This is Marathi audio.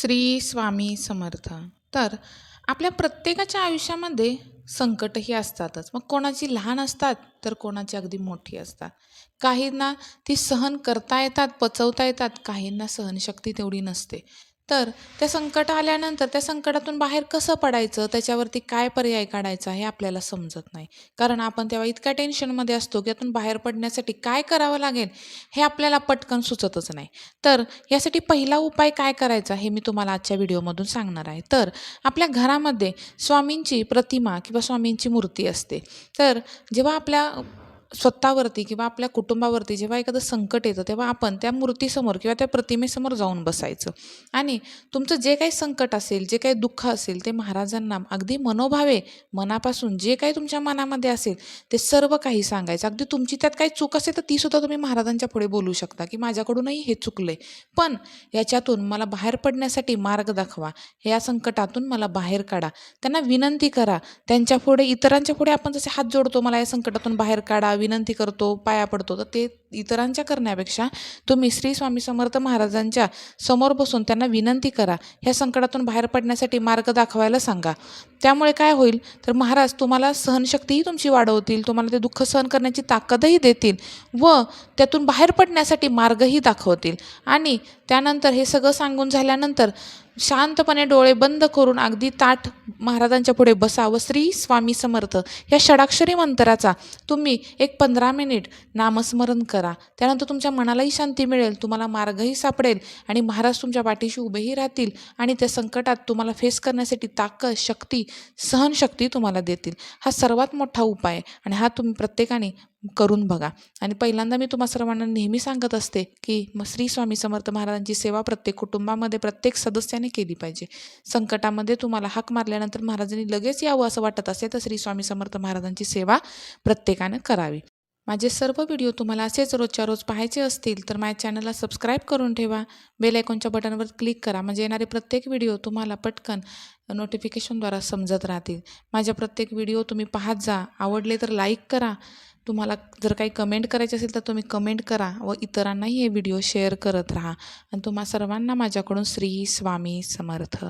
श्री स्वामी समर्थ. तर आपल्या प्रत्येकाच्या आयुष्यामध्ये संकटही असतातच. मग कोणाची लहान असतात तर कोणाची अगदी मोठी असतात. काहींना ती सहन करता येतात पचवता येतात काहींना सहनशक्ती तेवढी नसते. तर त्या संकट आल्यानंतर त्या संकटातून बाहेर कसं पडायचं? त्याच्यावरती काय पर्याय काढायचा हे आपल्याला समजत नाही. कारण आपण तेव्हा इतक्या टेन्शनमध्ये असतो की यातून बाहेर पडण्यासाठी काय करावं लागेल हे आपल्याला पटकन सुचतच नाही. तर यासाठी पहिला उपाय काय करायचा हे मी तुम्हाला आजच्या व्हिडिओमधून सांगणार आहे. तर आपल्या घरामध्ये स्वामींची प्रतिमा किंवा स्वामींची मूर्ती असते. तर जेव्हा आपल्या स्वतःवरती किंवा आपल्या कुटुंबावरती जेव्हा एखादं संकट येतं तेव्हा आपण त्या मूर्तीसमोर किंवा त्या प्रतिमेसमोर जाऊन बसायचं. आणि तुमचं जे काही संकट असेल जे काही दुःख असेल ते महाराजांना अगदी मनोभावे मनापासून जे काही तुमच्या मनामध्ये असेल ते सर्व काही सांगायचं. अगदी तुमची त्यात काही चूक असेल तर तीसुद्धा तुम्ही महाराजांच्या पुढे बोलू शकता की माझ्याकडूनही हे चुकलं आहे पण याच्यातून मला बाहेर पडण्यासाठी मार्ग दाखवा. या संकटातून मला बाहेर काढा. त्यांना विनंती करा. त्यांच्या पुढे इतरांच्या पुढे आपण जसे हात जोडतो मला या संकटातून बाहेर काढा विनंती करतो पाया पडतो. तर ते इतरांच्या करण्यापेक्षा तुम्ही श्री स्वामी समर्थ महाराजांच्या समोर बसून त्यांना विनंती करा. ह्या संकटातून बाहेर पडण्यासाठी मार्ग दाखवायला सांगा. त्यामुळे काय होईल? तर महाराज तुम्हाला सहनशक्तीही तुमची वाढवतील तुम्हाला ते दुःख सहन करण्याची ताकदही देतील व त्यातून बाहेर पडण्यासाठी मार्गही दाखवतील. आणि त्यानंतर हे सगळं सांगून झाल्यानंतर शांतपणे डोळे बंद करून अगदी ताठ महाराजांच्या पुढे बसा व श्री स्वामी समर्थ या षडाक्षरी मंत्राचा तुम्ही एक पंधरा मिनिट नामस्मरण करा. त्यानंतर तुमच्या मनालाही शांती मिळेल तुम्हाला मार्गही सापडेल आणि महाराज तुमच्या पाठीशी उभेही राहतील आणि त्या संकटात तुम्हाला फेस करण्यासाठी ताकद शक्ती सहनशक्ती तुम्हाला देतील. हा सर्वात मोठा उपाय आहे आणि हा तुम्ही प्रत्येकाने करून बघा. आणि पहिल्यांदा मी तुम्हा सर्वांना नेहमी सांगत असते की मग श्री स्वामी समर्थ महाराजांची सेवा प्रत्येक कुटुंबामध्ये प्रत्येक सदस्याने केली पाहिजे. संकटामध्ये तुम्हाला हाक मारल्यानंतर महाराजांनी लगेच यावं असं वाटत असेल तर श्री स्वामी समर्थ महाराजांची सेवा प्रत्येकानं करावी. माझे सर्व व्हिडिओ तुम्हाला असेच रोजच्या रोज पाहायचे असतील तर माझ्या चॅनलला सबस्क्राईब करून ठेवा. बेल आयकॉनच्या बटनवर क्लिक करा. म्हणजे येणारे प्रत्येक व्हिडिओ तुम्हाला पटकन नोटिफिकेशनद्वारा समजत राहतील. माझ्या प्रत्येक व्हिडिओ तुम्ही पाहत जा. आवडले तर लाईक करा. तुम्हाला जर काही कमेंट करायचे असेल तर तुम्ही कमेंट करा व इतरांनाही हे व्हिडिओ शेअर करत राहा. आणि तुम्हा सर्वांना माझ्याकडून श्री स्वामी समर्थ.